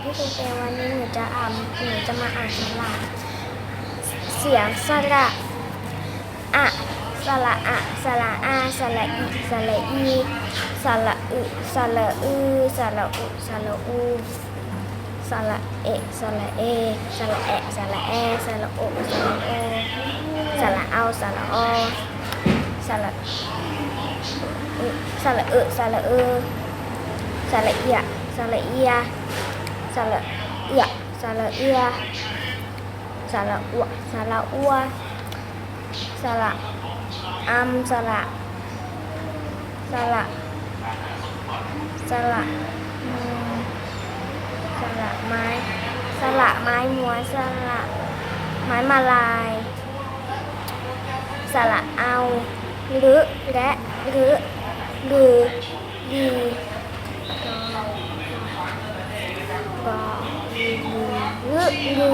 พี่คุณเอวันนี้หนูจะอ่านหนูจะมาอ่านสระเสียงสระอะสระอะสระอาสระอิสระอีสระอึสระอือสระอุสระอูสระเอสระเอสระแอสระแอสระโอสระโอสระเอาสระอสระอสระอึสระอือสระเอสระเอียสระเอียสระเอีย xà lợn ỉa xà lợn ua xà ua xà lợn am xà lợn xà lợn mai xà mai muối xà mai malai lại xà lợn ao lứa rẽ lứa gừ gừ ಇದು